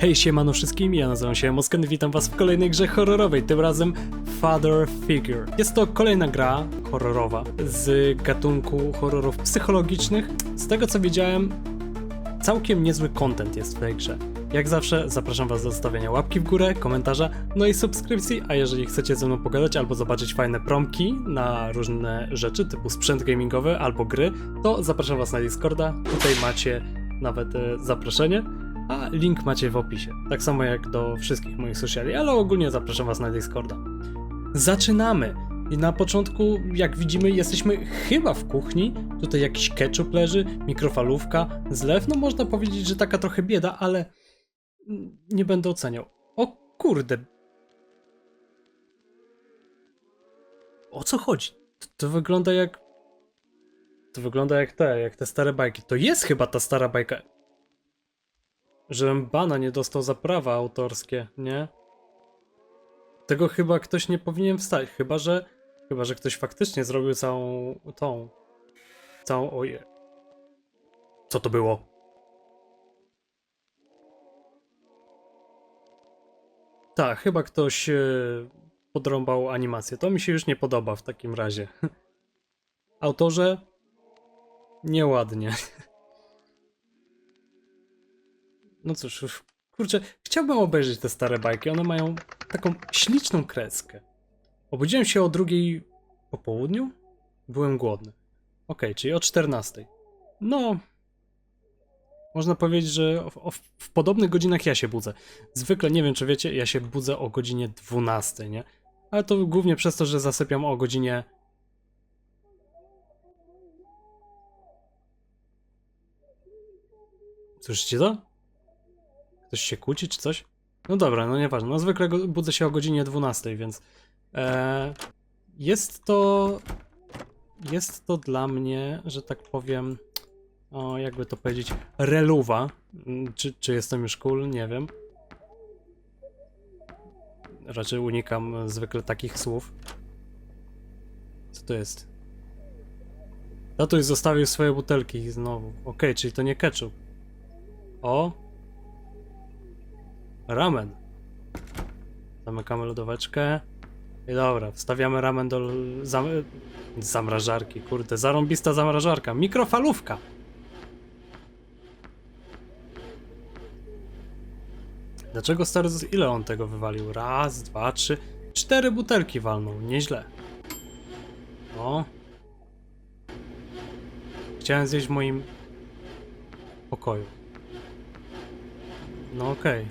Hej, siemano wszystkim, ja nazywam się Mosken, witam was w kolejnej grze horrorowej, tym razem Father Figure. Jest to kolejna gra horrorowa z gatunku horrorów psychologicznych. Z tego co widziałem, całkiem niezły content jest w tej grze. Jak zawsze zapraszam was do zostawienia łapki w górę, komentarza, no i subskrypcji, a jeżeli chcecie ze mną pogadać albo zobaczyć fajne promki na różne rzeczy typu sprzęt gamingowy albo gry, to zapraszam was na Discorda, tutaj macie nawet e, zaproszenie a link macie w opisie. Tak samo jak do wszystkich moich sociali, ale ogólnie zapraszam Was na Discorda. Zaczynamy! I na początku, jak widzimy, jesteśmy chyba w kuchni. Tutaj jakiś ketchup leży, mikrofalówka, zlew. No można powiedzieć, że taka trochę bieda, ale nie będę oceniał. O kurde. O co chodzi? To, to wygląda jak. To wygląda jak te, jak te stare bajki. To jest chyba ta stara bajka żebym bana nie dostał za prawa autorskie, nie? Tego chyba ktoś nie powinien wstać, chyba że chyba że ktoś faktycznie zrobił całą tą całą oje. Co to było? Tak, chyba ktoś e, podrąbał animację. To mi się już nie podoba w takim razie. Autorze nieładnie. No cóż, już, kurczę, chciałbym obejrzeć te stare bajki. One mają taką śliczną kreskę. Obudziłem się o drugiej po południu. Byłem głodny. Okej, czyli o 14. No. Można powiedzieć, że o, o, w podobnych godzinach ja się budzę. Zwykle, nie wiem czy wiecie, ja się budzę o godzinie 12, nie? Ale to głównie przez to, że zasypiam o godzinie. Słyszycie to? Ktoś się kłóci czy coś? No dobra, no nieważne. No zwykle budzę się o godzinie 12, więc e, jest to jest to dla mnie, że tak powiem, o jakby to powiedzieć, reluwa. Mm, Czy, czy jestem już cool? Nie wiem. Raczej unikam zwykle takich słów. Co to jest? Tatuś zostawił swoje butelki znowu. Okej, czyli to nie ketchup. O, Ramen. Zamykamy lodóweczkę. I dobra, wstawiamy ramen do zam zamrażarki. Kurde, zarąbista zamrażarka. Mikrofalówka. Dlaczego stary... Ile on tego wywalił? Raz, dwa, trzy... Cztery butelki walnął. Nieźle. O. Chciałem zjeść w moim pokoju. No okej.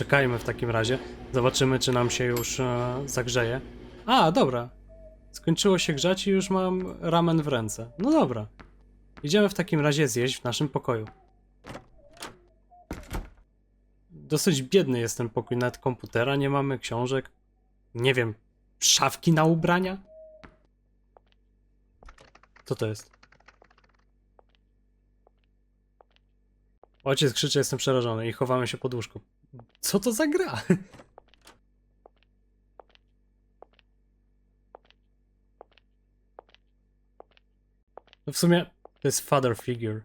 Czekajmy w takim razie. Zobaczymy, czy nam się już e, zagrzeje. A, dobra. Skończyło się grzać i już mam ramen w ręce. No dobra. Idziemy w takim razie zjeść w naszym pokoju. Dosyć biedny jest ten pokój, nawet komputera nie mamy, książek. Nie wiem, szafki na ubrania? Co to jest? Ojciec krzyczy, jestem przerażony i chowamy się pod łóżku. Co to za gra? No w sumie to jest father figure.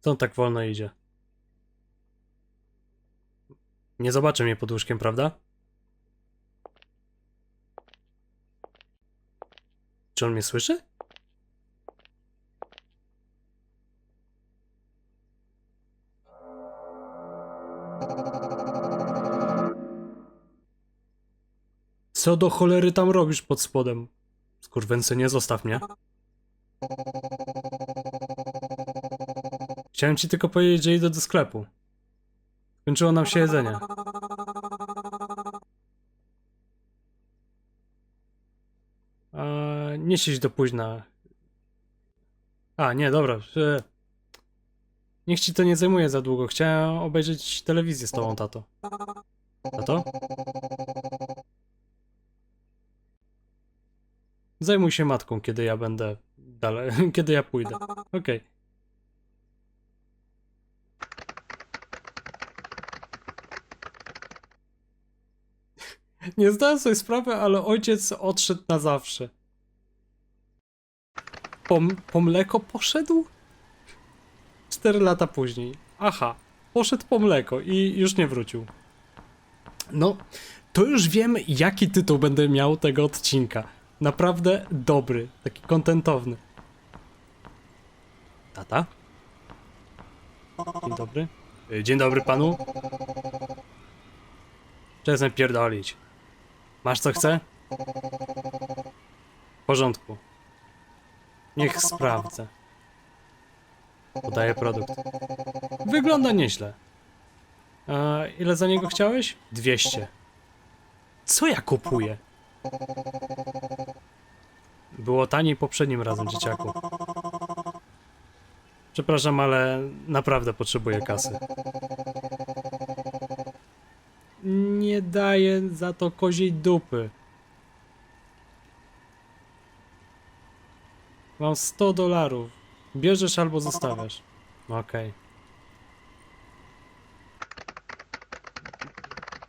Co on tak wolno idzie? Nie zobaczy mnie pod łóżkiem, prawda? Czy on mnie słyszy? Co do cholery tam robisz pod spodem? Skurwęcy, nie zostaw mnie. Chciałem ci tylko powiedzieć, że idę do sklepu. Skończyło nam się jedzenie. Eee, nie siedź do późna. A, nie, dobra. Niech ci to nie zajmuje za długo. Chciałem obejrzeć telewizję z tobą, tato. Tato? Zajmuj się matką, kiedy ja będę dalej, kiedy ja pójdę. Okej. Okay. Nie zdałem sobie sprawy, ale ojciec odszedł na zawsze. Po, po mleko poszedł? Cztery lata później. Aha, poszedł po mleko i już nie wrócił. No, to już wiem, jaki tytuł będę miał tego odcinka. Naprawdę dobry, taki kontentowny. Tata? Dzień dobry. Y, Dzień dobry panu. Czasem pierdolić. Masz co chce? W porządku. Niech sprawdzę. Podaję produkt. Wygląda nieźle. Ile za niego chciałeś? 200. Co ja kupuję? Było taniej poprzednim razem, dzieciaku. Przepraszam, ale naprawdę potrzebuję kasy. Nie daję za to koziej dupy. Mam 100 dolarów. Bierzesz albo zostawiasz. Okej.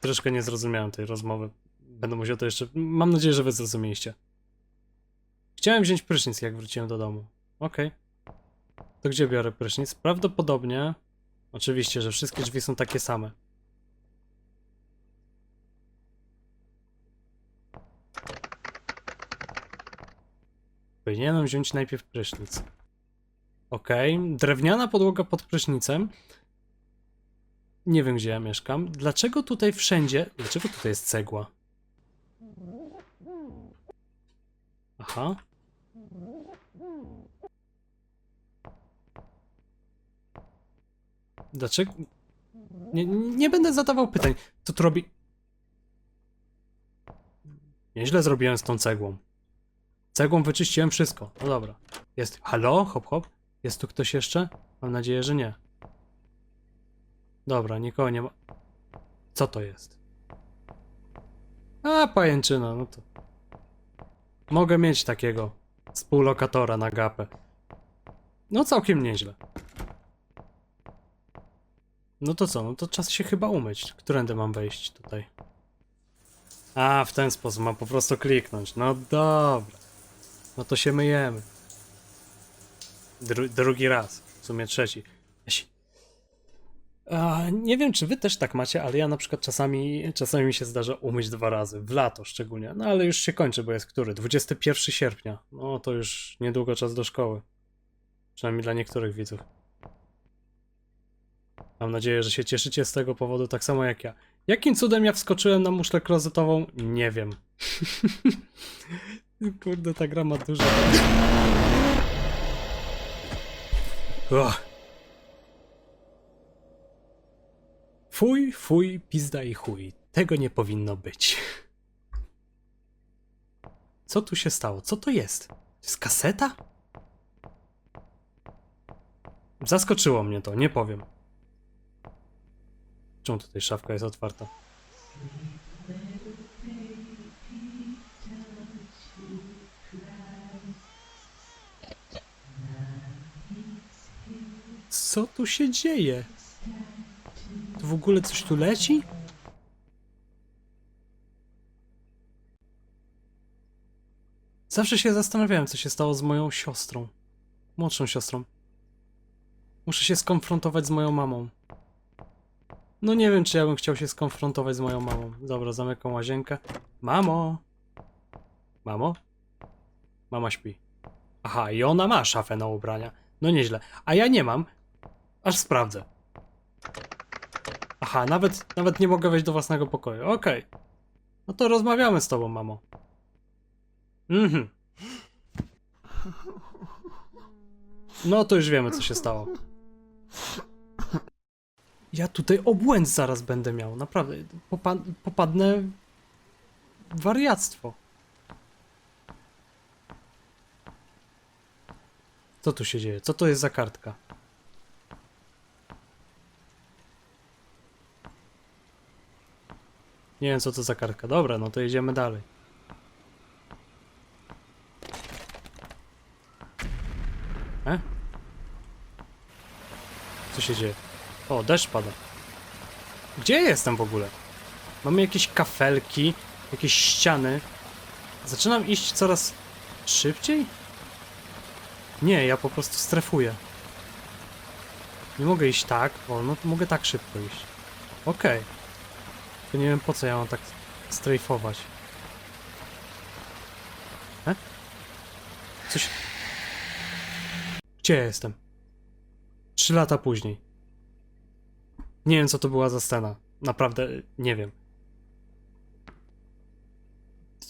Troszkę nie zrozumiałem tej rozmowy. Będę musiał to jeszcze. Mam nadzieję, że wy zrozumieliście. Chciałem wziąć prysznic, jak wróciłem do domu. Okej. To gdzie biorę prysznic? Prawdopodobnie. Oczywiście, że wszystkie drzwi są takie same. Powinienem wziąć najpierw prysznic. Okej, drewniana podłoga pod prysznicem. Nie wiem, gdzie ja mieszkam. Dlaczego tutaj wszędzie... Dlaczego tutaj jest cegła? Aha. Dlaczego... Nie, nie będę zadawał pytań. Co tu robi... Nieźle zrobiłem z tą cegłą. Cegłą wyczyściłem wszystko. No dobra. Jest. Halo? Hop, hop. Jest tu ktoś jeszcze? Mam nadzieję, że nie. Dobra, nikogo nie ma. Co to jest? A, pajęczyna, no to. Mogę mieć takiego współlokatora na gapę. No całkiem nieźle. No to co, no to czas się chyba umyć. Którędy mam wejść tutaj? A, w ten sposób mam po prostu kliknąć. No dobra. No to się myjemy. Dru drugi raz. W sumie trzeci. Nie wiem, czy wy też tak macie, ale ja na przykład czasami, czasami mi się zdarza umyć dwa razy. W lato szczególnie. No ale już się kończy, bo jest który? 21 sierpnia. No to już niedługo czas do szkoły. Przynajmniej dla niektórych widzów. Mam nadzieję, że się cieszycie z tego powodu tak samo jak ja. Jakim cudem ja wskoczyłem na muszlę klozetową? Nie wiem. Kurde, ta gra ma dużo. Fuj, fuj, pizda i chuj. Tego nie powinno być. Co tu się stało? Co to jest? To jest kaseta? Zaskoczyło mnie to, nie powiem. Czemu tutaj szafka jest otwarta? Co tu się dzieje? To w ogóle coś tu leci? Zawsze się zastanawiałem, co się stało z moją siostrą. Młodszą siostrą. Muszę się skonfrontować z moją mamą. No nie wiem, czy ja bym chciał się skonfrontować z moją mamą. Dobra, zamykam łazienkę. Mamo! Mamo? Mama śpi. Aha, i ona ma szafę na ubrania. No nieźle. A ja nie mam. Aż sprawdzę. Aha, nawet, nawet nie mogę wejść do własnego pokoju. Okej. No to rozmawiamy z tobą, mamo. Mhm. No to już wiemy, co się stało. Ja tutaj obłęd zaraz będę miał, naprawdę. Popa popadnę w wariactwo. Co tu się dzieje? Co to jest za kartka? Nie wiem co to za kartka. Dobra, no to jedziemy dalej. E? Co się dzieje? O, deszcz pada. Gdzie jestem w ogóle? Mamy jakieś kafelki, jakieś ściany. Zaczynam iść coraz szybciej? Nie, ja po prostu strefuję. Nie mogę iść tak wolno, mogę tak szybko iść. Okej. Nie wiem po co ja mam tak strajfować. E? Coś... Gdzie ja jestem? Trzy lata później. Nie wiem co to była za scena. Naprawdę nie wiem.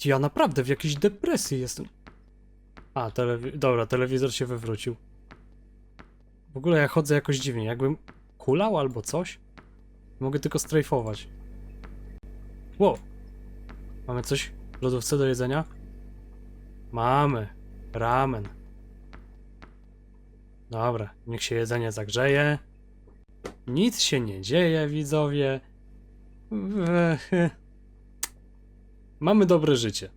Ja naprawdę w jakiejś depresji jestem. A, telewi- dobra, telewizor się wywrócił. W ogóle ja chodzę jakoś dziwnie, jakbym kulał albo coś. Mogę tylko strajfować. Wow. Mamy coś w lodówce do jedzenia? Mamy. Ramen. Dobra, niech się jedzenie zagrzeje. Nic się nie dzieje, widzowie. Mamy dobre życie.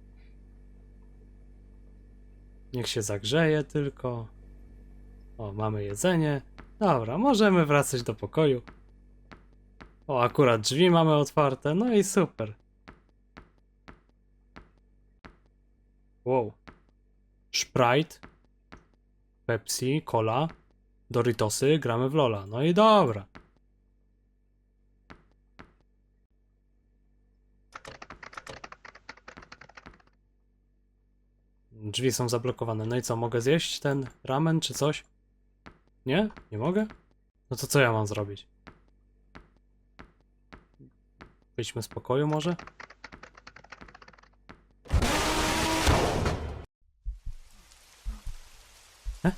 Niech się zagrzeje tylko. O, mamy jedzenie. Dobra, możemy wracać do pokoju. O, akurat drzwi mamy otwarte, no i super. Wow. Sprite, Pepsi, Cola, Doritosy, gramy w Lola. No i dobra. Drzwi są zablokowane. No i co, mogę zjeść ten ramen czy coś? Nie? Nie mogę? No to co ja mam zrobić? Wyjdźmy z pokoju może? E?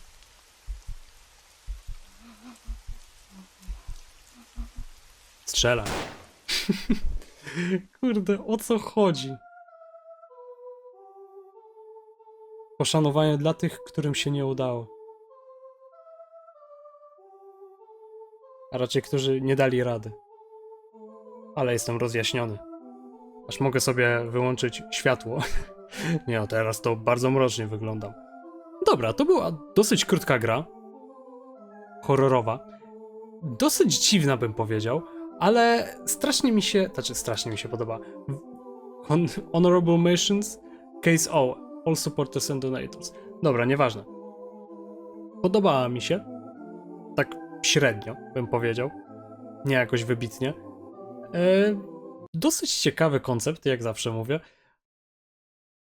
Kurde, o co chodzi? Poszanowanie dla tych, którym się nie udało. A raczej, którzy nie dali rady. Ale jestem rozjaśniony. Aż mogę sobie wyłączyć światło. nie teraz to bardzo mrocznie wyglądam. Dobra, to była dosyć krótka gra. Horrorowa. Dosyć dziwna bym powiedział, ale strasznie mi się, znaczy strasznie mi się podoba. Hon honorable Missions, Case O, All Supporters and Donators. Dobra, nieważne. Podobała mi się. Tak średnio, bym powiedział. Nie jakoś wybitnie. E, dosyć ciekawy koncept, jak zawsze mówię.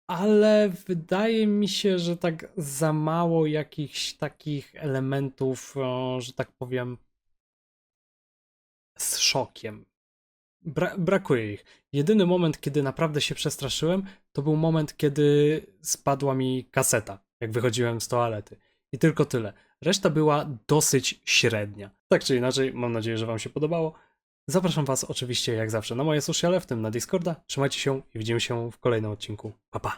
Ale wydaje mi się, że tak za mało jakichś takich elementów, że tak powiem, z szokiem. Bra brakuje ich. Jedyny moment, kiedy naprawdę się przestraszyłem, to był moment, kiedy spadła mi kaseta, jak wychodziłem z toalety. I tylko tyle. Reszta była dosyć średnia. Tak czy inaczej, mam nadzieję, że Wam się podobało. Zapraszam Was oczywiście, jak zawsze, na moje sociale, w tym na Discorda. Trzymajcie się i widzimy się w kolejnym odcinku. Pa, pa!